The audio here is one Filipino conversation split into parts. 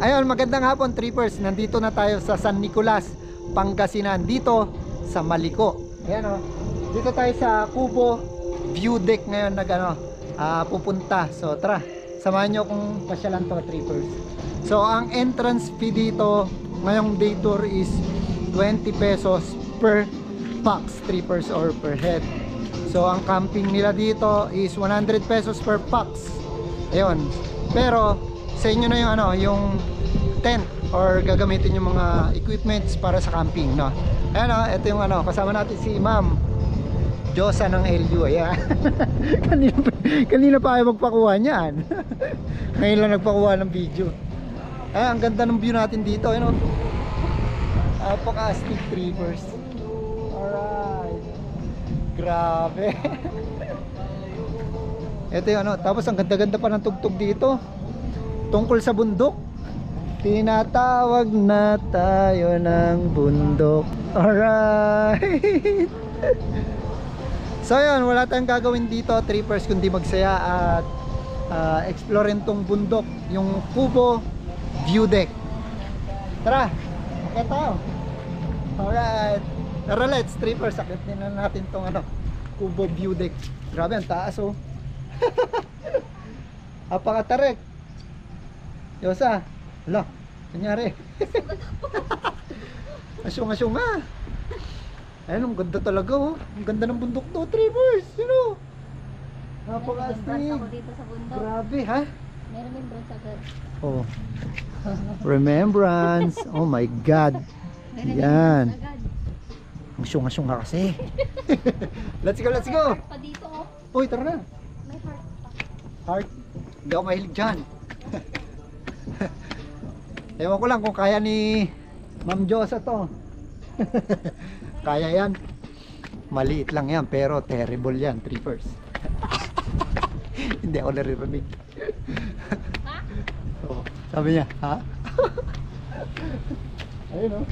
Ayun, magandang hapon, trippers. Nandito na tayo sa San Nicolas, Pangasinan. Dito sa Maliko. Ayan o. Dito tayo sa Kubo View Deck ngayon nag ano, ah, pupunta. So tara, samahan nyo kung pasyalan to, trippers. So ang entrance fee dito ngayong day tour is 20 pesos per pax, trippers or per head. So ang camping nila dito is 100 pesos per pax. Ayun. Pero sa inyo na yung ano, yung tent or gagamitin yung mga equipments para sa camping, no. Ayan oh, ito yung ano, kasama natin si Ma'am Diyosa ng LU, ayan. kanina, pa- kanina pa ayaw magpakuha niyan. Ngayon lang nagpakuha ng video. Ay, ang ganda ng view natin dito, ano. Napaka-astig trippers. Alright. Grabe. Ito yung ano, tapos ang ganda-ganda pa ng tugtog dito. Tungkol sa bundok. Tinatawag na tayo ng bundok. Alright. so yun, wala tayong gagawin dito, trippers, kundi magsaya at ah, explorein tong bundok, yung Kubo View Deck. Tara, akit tayo. Alright. Tara let's, trippers, akitin na natin tong ano, Kubo View Deck. Grabe, ang taas oh. Apakatarek. Yosa. Hala, nangyari. Asyong-asyong nga. Ayun, ang ganda talaga oh. Ang ganda ng bundok to, Trivers. Sino? Meron Napaka-astig. Grabe, ha? Remembrance agad. Oh. Remembrance. Oh my God. Yan. Ang syong-asyong nga kasi. let's go, let's go. Heart pa dito oh. Uy, tara na. May heart pa. Heart. Hindi ako mahilig dyan. Ewan ko lang kung kaya ni Ma'am Josa to. kaya yan. Maliit lang yan, pero terrible yan, trippers. Hindi ako naririnig. Oo. Sabi niya, ha? Ayun oh.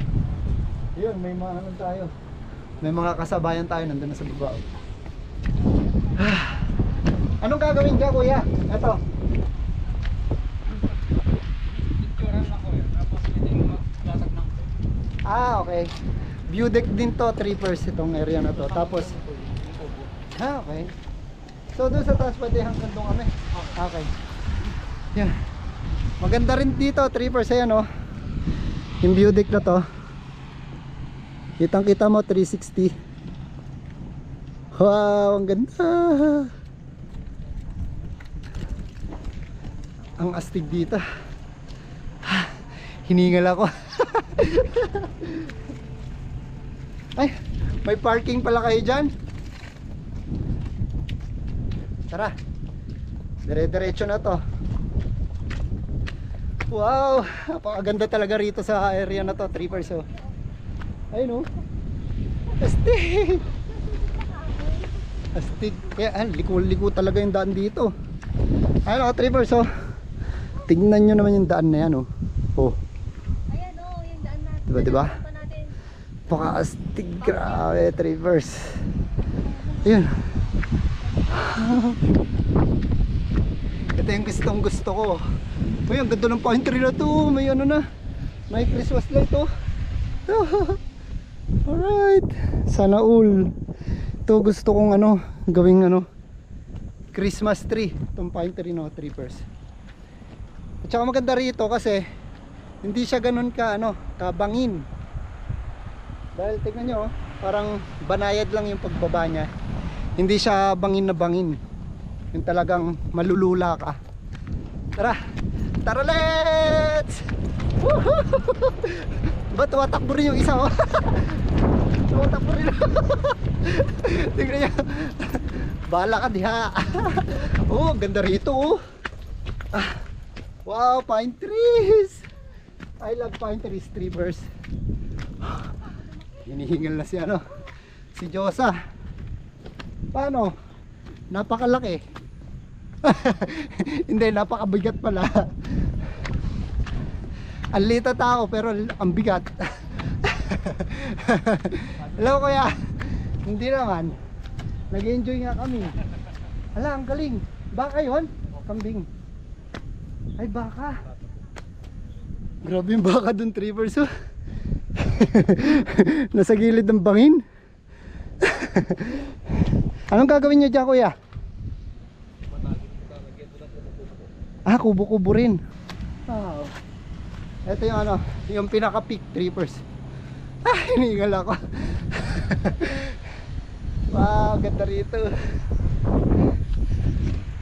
Yun, may mga ano tayo. May mga kasabayan tayo nandun na sa baba. oh. Anong gagawin ka, kuya? Ito. Ah, okay. View deck din to, trippers itong area na to. Tapos, ah, okay. So, doon sa taas pwede hanggang doon kami. Okay. Yan. Maganda rin dito, trippers. Ayan, oh. Yung view deck na to. Kitang kita mo, 360. Wow, ang ganda. Ang astig dito. Hiningal ako. Ay, may parking pala kayo dyan. Tara. Dire-diretso na to. Wow, napakaganda talaga rito sa area na to, trippers oh. Ayun oh. Astig. Astig. Kaya ah, liko-liko talaga yung daan dito. Ayun oh, trippers oh. Tingnan nyo naman yung daan na yan oh. Oh, Ayan oh, yung daan natin. Diba, diba? Pa natin. Paka-astig, grabe, Trivers. Yun. Ito yung gustong gusto ko. Uy, ang ganda ng pine tree na to. May ano na. May Christmas light oh. Alright. Sana all. Ito gusto kong ano, gawing ano, Christmas tree. Itong pine tree no, Trivers. At saka maganda rito kasi hindi siya ganun ka ano, kabangin. Dahil tignan nyo, oh, parang banayad lang yung pagbaba niya. Hindi siya bangin na bangin. Yung talagang malulula ka. Tara! Tara let's! Woohoo! Ba tumatakbo rin yung isa oh? tumatakbo rin. Tignan nyo. Bahala ka diha. oh, ganda rito oh. Ah, wow, pine trees! I love pine trees, trippers. Hinihingal na si ano, si Josa. Paano? Napakalaki. Hindi, napakabigat pala. Ang lita tao pero ang bigat. Hello kuya. Hindi naman. Nag-enjoy nga kami. Hala, ang galing. Baka yun? Kambing. Ay, baka. Grabe yung baka dun, Trivers. Oh. Nasa gilid ng bangin. Anong gagawin nyo dyan, kuya? Ah, kubo-kubo rin. Wow. Ito yung ano, yung pinaka-peak trippers. Ah, hinihingal ako. wow, ganda rito.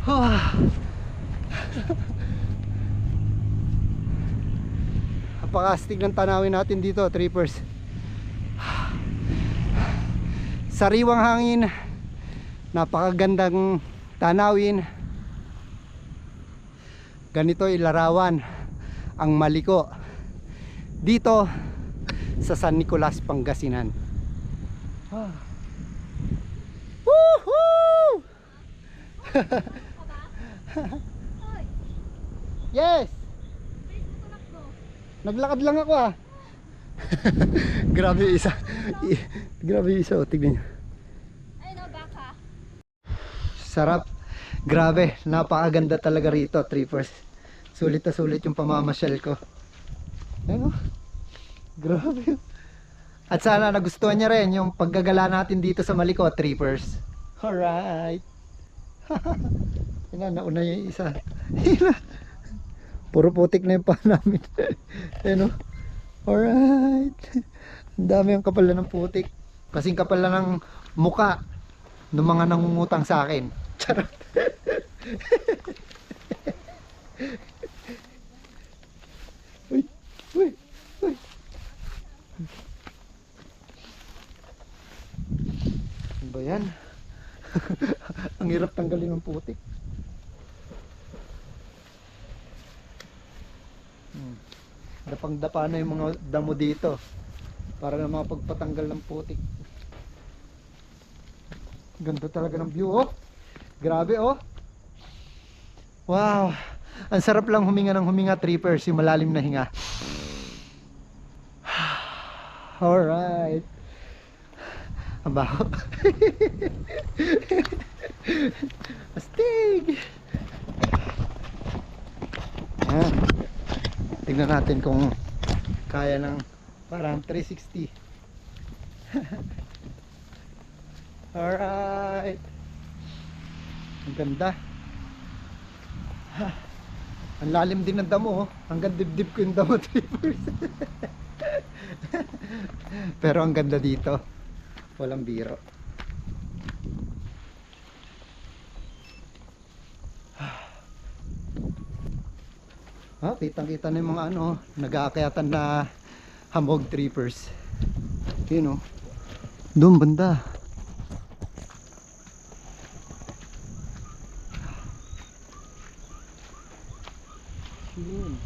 Ah. Napakastig ng tanawin natin dito, trippers. Sariwang hangin, napakagandang tanawin. Ganito ilarawan ang maliko dito sa San Nicolas, Pangasinan. Woohoo! Yes! Naglakad lang ako ah. Grabe yung isa. Grabe yung isa. Oh, tignan nyo. Ayun o, baka. Sarap. Grabe. Napakaganda talaga rito, trippers. Sulit na sulit yung pamamasyal ko. Ayun oh. Grabe. At sana nagustuhan niya rin yung paggagala natin dito sa Maliko, trippers. Alright. Ina, nauna yung isa. Ina. Puro putik na yung paa namin. Ayun oh. Alright. Ang dami ang kapal ng putik. Kasing kapal na ng muka ng mga nangungutang sa akin. Charot. uy, uy, uy. Ano ba yan? ang hirap tanggalin ng putik. Dapang-dapa na yung mga damo dito para na mga pagpatanggal ng putik. Ganda talaga ng view oh. Grabe oh. Wow. Ang sarap lang huminga ng huminga trippers, yung malalim na hinga. Alright. Ang baho. Astig. Ayan. Tingnan natin kung kaya ng parang 360. Alright. Ang ganda. Ang lalim din ng damo. oh. Hanggang dibdib ko yung damo trippers. Pero ang ganda dito. Walang biro. Ah, kitang kita na yung mga ano, nag-aakyatan na hamog trippers. Yun oh. Doon banda. Yun.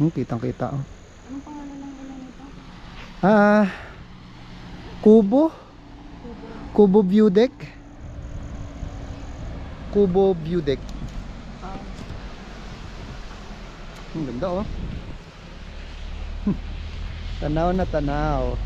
Hmm, kitang kita oh. Anong pangalan ng ulan nito? Ah, Kubo? Kubo View Deck? Kubo View Deck. Ang ganda oh. tanaw na tanaw.